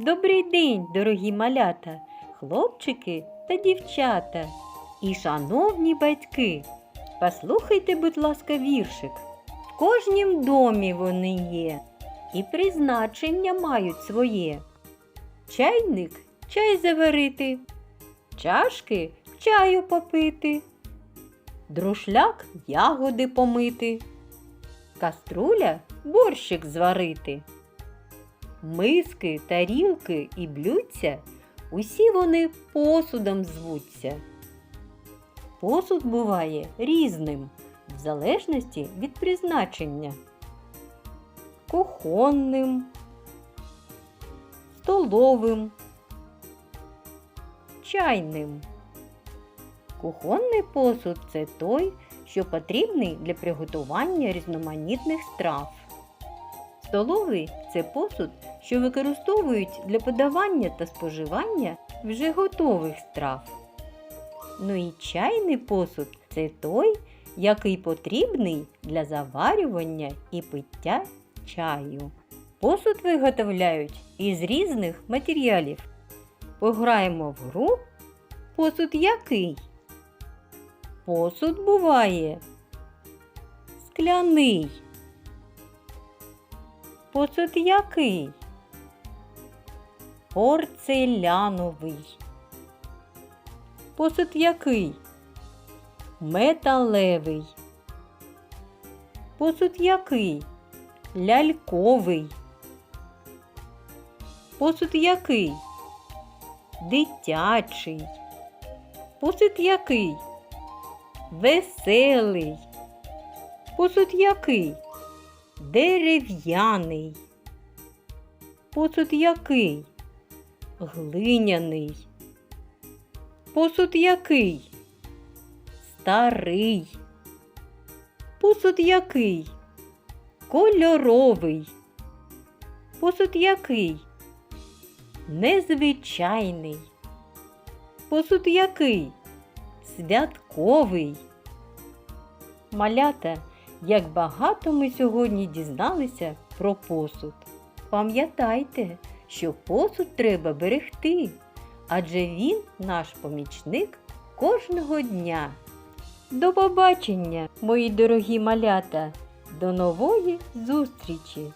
Добрий день, дорогі малята, хлопчики та дівчата і шановні батьки. Послухайте, будь ласка, віршик. В кожнім домі вони є, і призначення мають своє. Чайник чай заварити, чашки чаю попити, друшляк ягоди помити, каструля борщик зварити. Миски, тарілки і блюдця усі вони посудом звуться. Посуд буває різним, в залежності від призначення. Кухонним, столовим, чайним. Кухонний посуд це той, що потрібний для приготування різноманітних страв. Столовий це посуд, що використовують для подавання та споживання вже готових страв. Ну і чайний посуд це той, який потрібний для заварювання і пиття чаю. Посуд виготовляють із різних матеріалів. Пограємо в гру посуд який? Посуд буває скляний. Посуд який? Порцеляновий. Посуд який? Металевий. Посуд який? Ляльковий. Посуд який? Дитячий. Посуд який? Веселий. Посуд який? Дерев'яний. Посуд який? Глиняний. Посуд який? Старий. Посуд який? Кольоровий. Посуд який? Незвичайний. Посуд який? Святковий. Малята, як багато ми сьогодні дізналися про посуд. Пам'ятайте, що посуд треба берегти, адже він наш помічник кожного дня. До побачення, мої дорогі малята! До нової зустрічі!